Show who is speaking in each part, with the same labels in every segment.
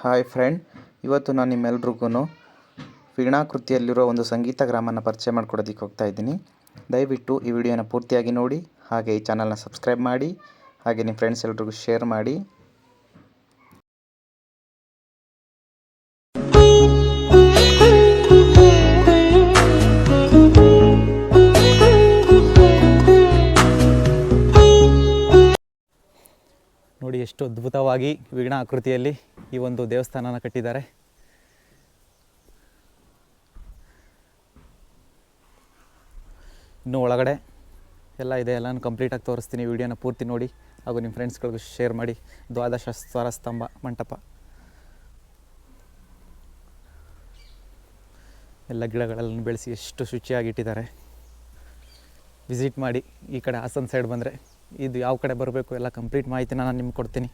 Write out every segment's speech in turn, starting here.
Speaker 1: Hi friend, ಇವತ್ತು ನಾನು ನಿಮ್ಮೆಲ್ರಿಗೂ ವೀಣಾಕೃತಿಯಲ್ಲಿರೋ ಒಂದು ಸಂಗೀತ ಗ್ರಾಮನ ಪರಿಚಯ ಮಾಡ್ಕೊಡೋದಕ್ಕೆ ಹೋಗ್ತಾ ಇದ್ದೀನಿ. ದಯವಿಟ್ಟು ಈ ವಿಡಿಯೋನ ಪೂರ್ತಿಯಾಗಿ ನೋಡಿ, ಹಾಗೆ ಈ ಚಾನಲ್ನ ಸಬ್ಸ್ಕ್ರೈಬ್ ಮಾಡಿ, ಹಾಗೆ ನಿಮ್ಮ ಫ್ರೆಂಡ್ಸ್ ಎಲ್ರಿಗೂ ಶೇರ್ ಮಾಡಿ.
Speaker 2: ನೋಡಿ ಎಷ್ಟು ಅದ್ಭುತವಾಗಿ ವೀಣಾ ಆಕೃತಿಯಲ್ಲಿ ಈ ಒಂದು ದೇವಸ್ಥಾನನ ಕಟ್ಟಿದ್ದಾರೆ. ಇನ್ನು ಒಳಗಡೆ ಎಲ್ಲ ಇದೆ ಎಲ್ಲ ಕಂಪ್ಲೀಟಾಗಿ ತೋರಿಸ್ತೀನಿ. ವಿಡಿಯೋನ ಪೂರ್ತಿ ನೋಡಿ, ಹಾಗೂ ನಿಮ್ಮ ಫ್ರೆಂಡ್ಸ್ಗಳಿಗೂ ಶೇರ್ ಮಾಡಿ. ದ್ವಾದಶ ಸ್ವರ ಸ್ತಂಭ ಮಂಟಪ. ಎಲ್ಲ ಗಿಡಗಳನ್ನು ಬೆಳೆಸಿ ಎಷ್ಟು ಶುಚಿಯಾಗಿ ಇಟ್ಟಿದ್ದಾರೆ. ವಿಸಿಟ್ ಮಾಡಿ ಈ ಕಡೆ ಹಾಸನ್ ಸೈಡ್ ಬಂದರೆ, ಇದು ಯಾವ ಕಡೆ ಬರಬೇಕು ಎಲ್ಲ ಕಂಪ್ಲೀಟ್ ಮಾಹಿತಿನ ನಾನು ನಿಮ್ಗೆ ಕೊಡ್ತೀನಿ.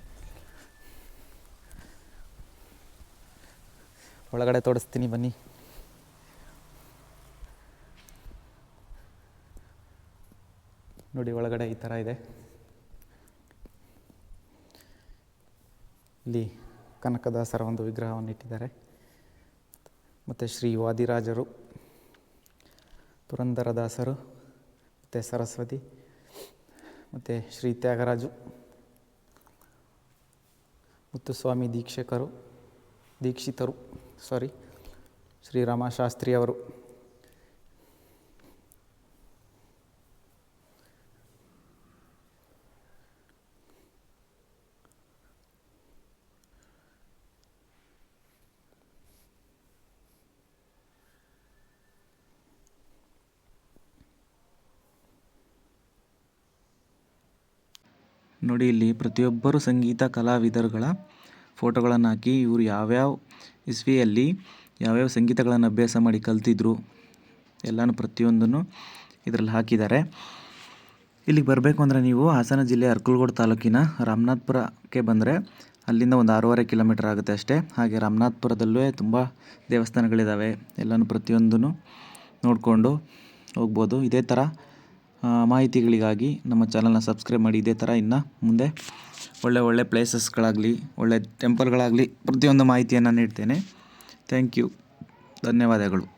Speaker 2: ಒಳಗಡೆ ತೋರಿಸ್ತೀನಿ, ಬನ್ನಿ. ನೋಡಿ, ಒಳಗಡೆ ಈ ಥರ ಇದೆ. ಇಲ್ಲಿ ಕನಕದಾಸರ ಒಂದು ವಿಗ್ರಹವನ್ನು ಇಟ್ಟಿದ್ದಾರೆ. ಮತ್ತು ಶ್ರೀ ವಾದಿರಾಜರು, ಪುರಂದರದಾಸರು, ಮತ್ತು ಸರಸ್ವತಿ, ಮತ್ತು ಶ್ರೀ ತ್ಯಾಗರಾಜು, ಮುತ್ತುಸ್ವಾಮಿ ದೀಕ್ಷಕರು. ದೀಕ್ಷಿತರು ಸಾರಿ ಶ್ರೀರಾಮಶಾಸ್ತ್ರಿ ಅವರು
Speaker 1: ನೋಡಿ ಇಲ್ಲಿ ಪ್ರತಿಯೊಬ್ಬರು ಸಂಗೀತ ಕಲಾವಿದರುಗಳ ಫೋಟೋಗಳನ್ನು ಹಾಕಿ ಇವರು ಯಾವ್ಯಾವ ಇಸ್ವಿಯಲ್ಲಿ ಯಾವ್ಯಾವ ಸಂಗೀತಗಳನ್ನು ಅಭ್ಯಾಸ ಮಾಡಿ ಕಲ್ತಿದ್ರು ಎಲ್ಲನೂ ಪ್ರತಿಯೊಂದನ್ನು ಇದರಲ್ಲಿ ಹಾಕಿದ್ದಾರೆ. ಇಲ್ಲಿಗೆ ಬರಬೇಕು ಅಂದರೆ ನೀವು ಹಾಸನ ಜಿಲ್ಲೆ ಅರ್ಕಲ್ಗೋಡು ತಾಲೂಕಿನ ರಾಮನಾಥ್ಪುರಕ್ಕೆ ಬಂದರೆ ಅಲ್ಲಿಂದ ಒಂದು ಆರೂವರೆ ಕಿಲೋಮೀಟರ್ ಆಗುತ್ತೆ ಅಷ್ಟೇ. ಹಾಗೆ ರಾಮನಾಥ್ಪುರದಲ್ಲೂ ತುಂಬ ದೇವಸ್ಥಾನಗಳಿದ್ದಾವೆ ಎಲ್ಲನೂ ಪ್ರತಿಯೊಂದನ್ನು ನೋಡಿಕೊಂಡು ಹೋಗ್ಬೋದು. ಇದೇ ಥರ ಮಾಹಿತಿಗಳಿಗಾಗಿ ನಮ್ಮ ಚಾನಲ್ನ ಸಬ್ಸ್ಕ್ರೈಬ್ ಮಾಡಿ ಇದೇ ಥರ ಇನ್ನು ಮುಂದೆ ಒಳ್ಳೆ ಒಳ್ಳೆ ಪ್ಲೇಸಸ್ಗಳಾಗಲಿ, ಒಳ್ಳೆ ಟೆಂಪಲ್ಗಳಾಗಲಿ ಪ್ರತಿಯೊಂದು ಮಾಹಿತಿಯನ್ನು ನೀಡ್ತೇನೆ. ಥ್ಯಾಂಕ್ ಯು ಧನ್ಯವಾದಗಳು.